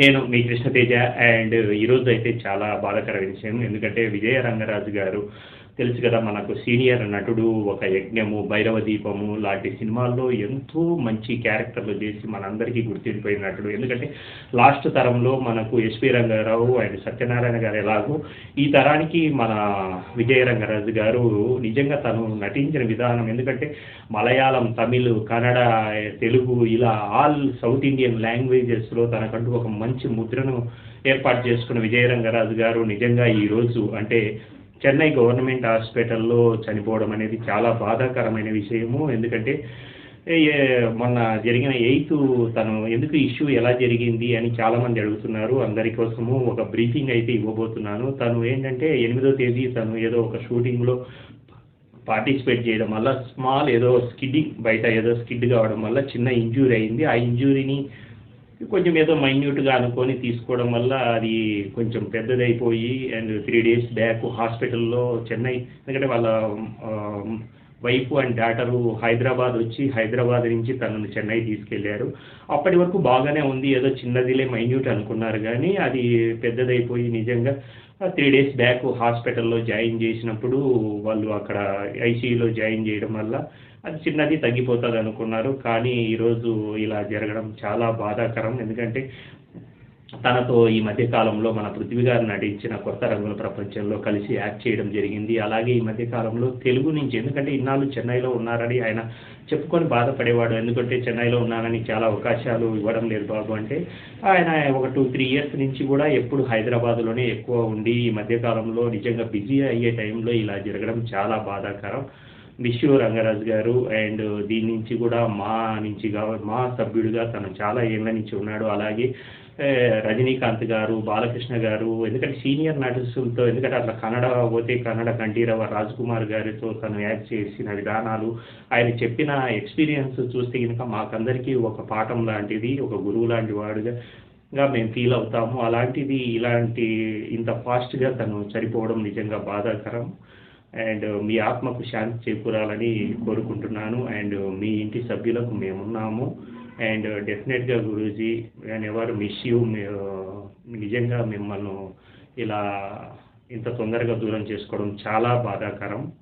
నేను మీ కృష్ణతేజ అండ్ ఈరోజు అయితే చాలా బాధాకర విషయం. ఎందుకంటే విజయ రంగరాజు గారు తెలుసు కదా మనకు సీనియర్ నటుడు ఒక యజ్ఞము భైరవ దీపము లాంటి సినిమాల్లో ఎంతో మంచి క్యారెక్టర్లు చేసి మనందరికీ గుర్తుండిపోయిన నటుడు. ఎందుకంటే లాస్ట్ తరంలో మనకు ఎస్పి రంగారావు అండ్ సత్యనారాయణ గారు ఎలాగో ఈ తరానికి మన విజయ రంగరాజు గారు నిజంగా తను నటించిన విధానం. ఎందుకంటే మలయాళం తమిళ్ కన్నడ తెలుగు ఇలా ఆల్ సౌత్ ఇండియన్ లాంగ్వేజెస్లో తనకంటూ ఒక మంచి ముద్రను ఏర్పాటు చేసుకున్న విజయ రంగరాజు గారు నిజంగా ఈరోజు అంటే చెన్నై గవర్నమెంట్ హాస్పిటల్లో చనిపోవడం అనేది చాలా బాధాకరమైన విషయము. ఎందుకంటే మొన్న జరిగిన ఎయిత్ తను ఎందుకు ఇష్యూ ఎలా జరిగింది అని చాలామంది అడుగుతున్నారు. అందరి కోసము ఒక బ్రీఫింగ్ అయితే ఇవ్వబోతున్నాను. తను ఏంటంటే ఎనిమిదో తేదీ తను ఏదో ఒక షూటింగ్లో పార్టిసిపేట్ చేయడం వల్ల స్మాల్ ఏదో స్కిడ్డింగ్ బయట ఏదో స్కిడ్ కావడం వల్ల చిన్న ఇంజూరీ అయింది. ఆ ఇంజూరీని కొంచెం ఏదో మైన్యూట్గా అనుకొని తీసుకోవడం వల్ల అది కొంచెం పెద్దదైపోయి అండ్ త్రీ డేస్ బ్యాక్ హాస్పిటల్లో చెన్నై ఎందుకంటే వాళ్ళ వైఫ్ అండ్ డాటరు హైదరాబాద్ వచ్చి హైదరాబాద్ నుంచి తనను చెన్నై తీసుకెళ్ళారు. అప్పటి వరకు బాగానే ఉంది ఏదో చిన్నదిలే మైన్యూట్ అనుకున్నారు కానీ అది పెద్దదైపోయి నిజంగా త్రీ డేస్ బ్యాక్ హాస్పిటల్లో జాయిన్ చేసినప్పుడు వాళ్ళు అక్కడ ఐసీయూలో జాయిన్ చేయడం వల్ల అది చిన్నది తగ్గిపోతుంది అనుకున్నారు. కానీ ఈరోజు ఇలా జరగడం చాలా బాధాకరం. ఎందుకంటే తనతో ఈ మధ్యకాలంలో మన పృథ్వీ గారు నటించిన కొత్త రంగుల ప్రపంచంలో కలిసి యాక్ట్ చేయడం జరిగింది. అలాగే ఈ మధ్యకాలంలో తెలుగు నుంచి ఎందుకంటే ఇన్నాళ్ళు చెన్నైలో ఉన్నారని ఆయన చెప్పుకొని బాధపడేవాడు. ఎందుకంటే చెన్నైలో ఉన్నానని చాలా అవకాశాలు ఇవ్వడం లేదు బాబు అంటే ఆయన ఒక టూ త్రీ ఇయర్స్ నుంచి కూడా ఎప్పుడు హైదరాబాద్లోనే ఎక్కువ ఉండి ఈ మధ్యకాలంలో నిజంగా బిజీ అయ్యే టైంలో ఇలా జరగడం చాలా బాధాకరం. విష్ణు రంగరాజు గారు అండ్ దీని నుంచి కూడా మా నుంచి మా సభ్యుడిగా తను చాలా ఏళ్ళ నుంచి ఉన్నాడు. అలాగే రజనీకాంత్ గారు బాలకృష్ణ గారు ఎందుకంటే సీనియర్ నటులతో ఎందుకంటే అట్లా కన్నడ పోతే కన్నడ కంఠీరవ రాజ్ కుమార్ గారితో తను యాక్ట్ చేసిన విధానాలు ఆయన చెప్పిన ఎక్స్పీరియన్స్ చూస్తే కనుక మాకందరికీ ఒక పాఠం లాంటిది ఒక గురువు లాంటి వాడుగా గా మేము ఫీల్ అవుతాము. అలాంటిది ఇలాంటి ఇంత ఫాస్ట్గా తను చనిపోవడం నిజంగా బాధాకరం. అండ్ uh, మీ ఆత్మకు శాంతి చేకూరాలని కోరుకుంటున్నాను. అండ్ uh, మీ ఇంటి సభ్యులకు మేమున్నాము. అండ్ uh, డెఫినెట్గా గురూజీ అండ్ మిస్ యూ నిజంగా మిమ్మల్ని ఇలా ఇంత తొందరగా దూరం చేసుకోవడం చాలా బాధాకరం.